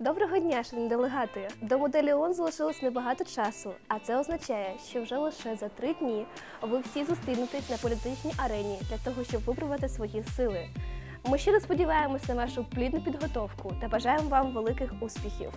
Доброго дня, шановні делегати! До моделі ООН залишилось небагато часу, а це означає, що вже лише за три дні ви всі зустрінетесь на політичній арені для того, щоб випробувати свої сили. Ми щиро сподіваємось на вашу плідну підготовку та бажаємо вам великих успіхів.